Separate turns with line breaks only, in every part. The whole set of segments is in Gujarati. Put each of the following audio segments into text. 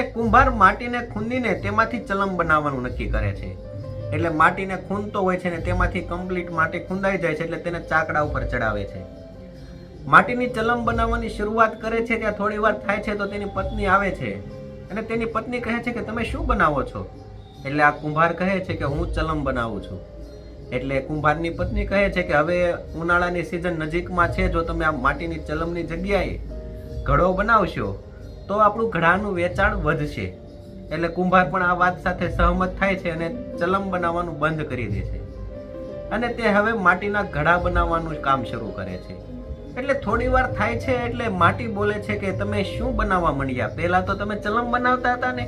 એ કુંભાર માટીને ખૂંદીને તેમાંથી ચલમ બનાવવાનું નક્કી કરે છે. એટલે માટીને ખૂંદતો હોય છે ને તેમાંથી કમ્પ્લીટ માટી ખૂંદાઈ જાય છે એટલે તેને ચાકડા ઉપર ચડાવે છે. માટીની ચલમ બનાવવાની શરૂઆત કરે છે, ત્યાં થોડી વાર થાય છે તો તેની પત્ની આવે છે. અને તેની પત્ની કહે છે કે, તમે શું બનાવો છો? એટલે આ કુંભાર કહે છે કે, હું ચલમ બનાવું છું. એટલે કુંભારની પત્ની કહે છે કે, હવે ઉનાળાની સિઝન નજીકમાં છે, જો તમે આ માટીની ચલમની જગ્યાએ ઘડો બનાવશો તો આપણું ઘડાનું વેચાણ વધશે. એટલે કુંભાર પણ આ વાત સાથે સહમત થાય છે અને ચલમ બનાવવાનું બંધ કરી દે છે. અને તે હવે માટીના ઘડા બનાવવાનું કામ શરૂ કરે છે. એટલે થોડી વાર થાય છે એટલે માટી બોલે છે કે તમે શું બનાવવા માંડ્યા? પહેલા તો તમે ચલમ બનાવતા હતા ને?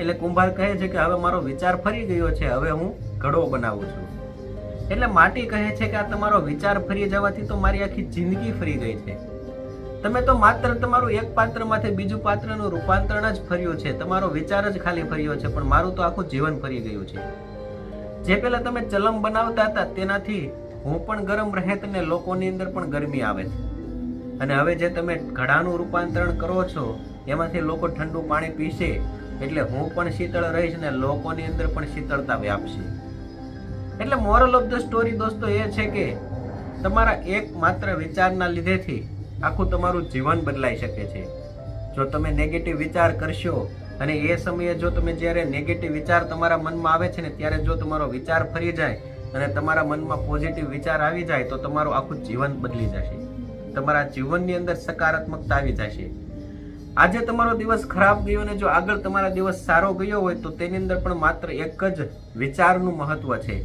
એટલે કુંભાર કહે છે કે હવે મારો વિચાર ફરી ગયો છે, હવે હું ઘડો બનાવું છું. એટલે માટી કહે છે કે આ તમારો વિચાર ફરી જવાથી તો મારી આખી જિંદગી ફરી ગઈ છે. તમે તો માત્ર તમારું એક પાત્રમાંથી બીજું પાત્રનું રૂપાંતરણ જ ફર્યું છે. તમારો વિચાર જ ખાલી ફર્યો છે, પણ મારું તો આખું જીવન ફરી ગયું છે. જે પહેલા તમે ચલમ બનાવતા હતા, તેનાથી હું પણ ગરમ રહેત અને લોકોની અંદર પણ ગરમી આવે છે. અને હવે જે તમે ઘડાનું રૂપાંતરણ કરો છો, એમાંથી લોકો ઠંડુ પાણી પીશે, એટલે હું પણ શીતળ રહીશ ને લોકોની અંદર પણ શીતળતા વ્યાપશે. એટલે મોરલ ઓફ ધ સ્ટોરી દોસ્તો એ છે કે, તમારા એક માત્ર વિચારના લીધેથી આખું તમારું જીવન બદલાઈ શકે છે. જો તમે નેગેટિવ વિચાર કરશો અને એ સમયે જો તમે જ્યારે નેગેટિવ વિચાર તમારા મનમાં આવે છે ને, ત્યારે જો તમારો વિચાર ફરી જાય અને તમારા મનમાં પોઝિટિવ વિચાર આવી જાય, તો તમારું આખું જીવન બદલી જશે. તમારા જીવનની અંદર સકારાત્મકતા આવી જશે. આજે તમારો દિવસ ખરાબ ગયો ને, જો આગળ તમારા દિવસ સારો ગયો હોય, તો તેની અંદર પણ માત્ર એક જ વિચારનું મહત્વ છે.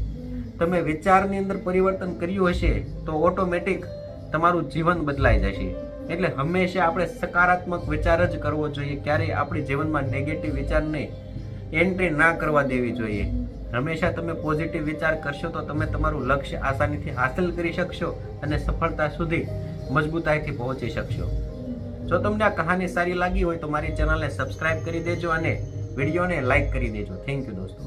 તમે વિચારની અંદર પરિવર્તન કર્યું હશે, તો ઓટોમેટિક તમારું જીવન બદલાઈ જશે. એટલે હંમેશા આપણે સકારાત્મક વિચાર જ કરવો જોઈએ. ક્યારેય આપણી જીવનમાં નેગેટિવ વિચારને એન્ટ્રી ના કરવા દેવી જોઈએ. હંમેશા તમે પોઝિટિવ વિચાર કરશો તો તમે તમારું લક્ષ્ય આસાનીથી હાંસલ કરી શકશો અને સફળતા સુધી મજબૂતાઈથી પહોંચી શકશો. જો તમને આ કહાની સારી લાગી હોય તો મારી ચેનલને સબસ્ક્રાઇબ કરી દેજો અને વિડીયોને લાઇક કરી દેજો. થેન્ક યુ દોસ્તો.